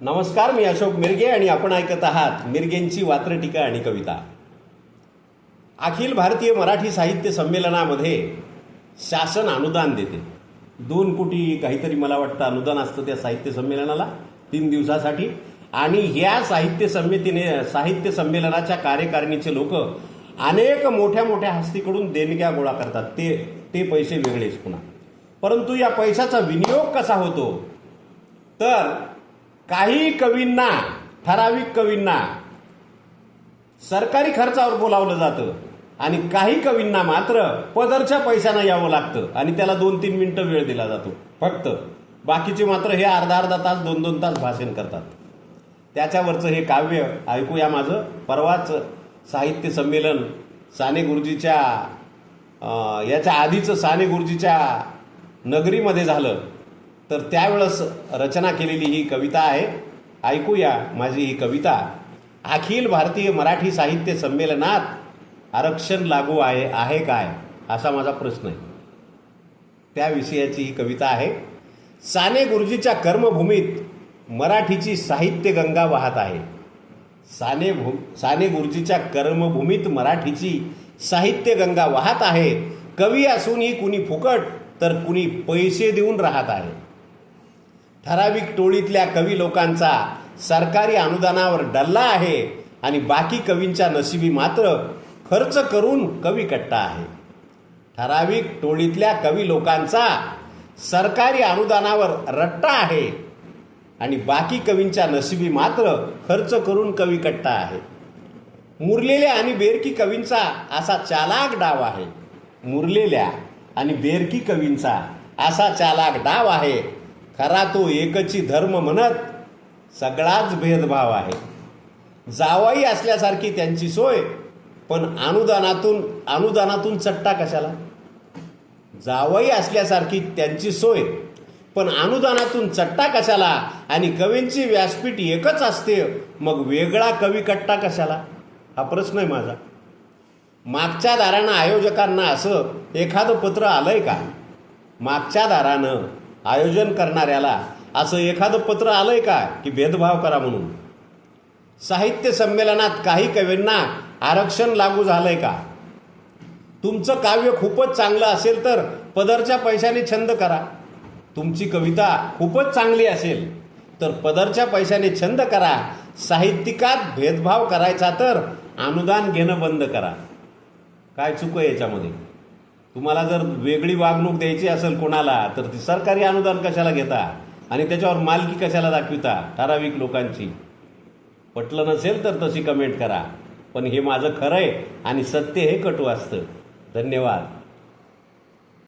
नमस्कार मी अशोक मिरगे आणि आपण ऐकत आहात मिरगेंची वात्रटिका आणि कविता. अखिल भारतीय मराठी साहित्य संमेलनामध्ये शासन अनुदान देते. दोन कोटी काहीतरी मला वाटतं अनुदान असतं त्या साहित्य संमेलनाला तीन दिवसासाठी. आणि ह्या साहित्य समितीने साहित्य संमेलनाच्या कार्यकारिणीचे लोक अनेक मोठ्या मोठ्या हस्तीकडून देणग्या गोळा करतात. ते ते पैसे वेगळेच पुन्हा. परंतु या पैशाचा विनियोग कसा होतो? तर काही कवींना ठराविक कवींना सरकारी खर्चावर बोलावलं जातं आणि काही कवींना मात्र पदरच्या पैशानं यावं लागतं आणि त्याला दोन तीन मिनिटं वेळ दिला जातो. फक्त बाकीचे मात्र हे अर्धा अर्धा तास दोन दोन तास भाषण करतात. त्याच्यावरचं हे काव्य ऐकूया माझं. परवाच साहित्य संमेलन साने गुरुजीच्या याच्या आधीचं साने गुरुजीच्या नगरीमध्ये झालं तर त्यावेळेस रचना केलेली ही कविता आहे. ऐकूया माझी ही कविता. अखिल भारतीय मराठी साहित्य संमेलनात आरक्षण लागू आहे आहे काय? असा माझा प्रश्न आहे. त्या विषयाची ही कविता आहे. साने गुरुजीच्या कर्मभूमीत मराठीची साहित्य गंगा वाहत आहे. साने भू साने गुरुजीच्या कर्मभूमीत मराठीची साहित्य गंगा वाहत आहे. कवी असूनही कुणी फुकट तर कुणी पैसे देऊन राहत आहे. ठराविक टोळीतल्या कवी लोकांचा सरकारी अनुदानावर डल्ला आहे आणि बाकी कवींच्या नशिबी मात्र खर्च करून कवी कट्टा आहे. ठराविक टोळीतल्या कवी लोकांचा सरकारी अनुदानावर रट्टा आहे आणि बाकी कवींच्या नशिबी मात्र खर्च करून कवी कट्टा आहे. मुरलेल्या आणि बेरकी कवींचा असा चालाक डाव आहे. मुरलेल्या आणि बेरकी कवींचा असा चालाक डाव आहे. खरा तो एकची धर्म म्हणत सगळाच भेदभाव आहे. जावाई असल्यासारखी त्यांची सोय पण अनुदानातून अनुदानातून चट्टा कशाला? जावई असल्यासारखी त्यांची सोय पण अनुदानातून चट्टा कशाला? आणि कवींची व्यासपीठ एकच असते मग वेगळा कवी कट्टा कशाला? हा प्रश्न आहे माझा. मागच्या दारानं आयोजकांना असं एखादं पत्र आलं आहे का? मागच्या दारानं आयोजन करणाऱ्याला असं एखादं पत्र आलं आहे का की भेदभाव करा म्हणून? साहित्य संमेलनात काही कवींना आरक्षण लागू झालं आहे का? तुमचं काव्य खूपच चांगलं असेल तर पदरच्या पैशाने छंद करा. तुमची कविता खूपच चांगली असेल तर पदरच्या पैशाने छंद करा. साहित्यिकात भेदभाव करायचा तर अनुदान घेणं बंद करा. काय चुक आहे याच्यामध्ये? तुम्हाला जर वेगळी वागणूक द्यायची असेल कोणाला तर ती सरकारी अनुदान कशाला घेता? आणि त्याच्यावर मालकी कशाला दाखविता? ठराविक लोकांची. पटलं नसेल तर तशी कमेंट करा. पण हे माझं खरं आहे आणि सत्य हे कटू असतं. धन्यवाद.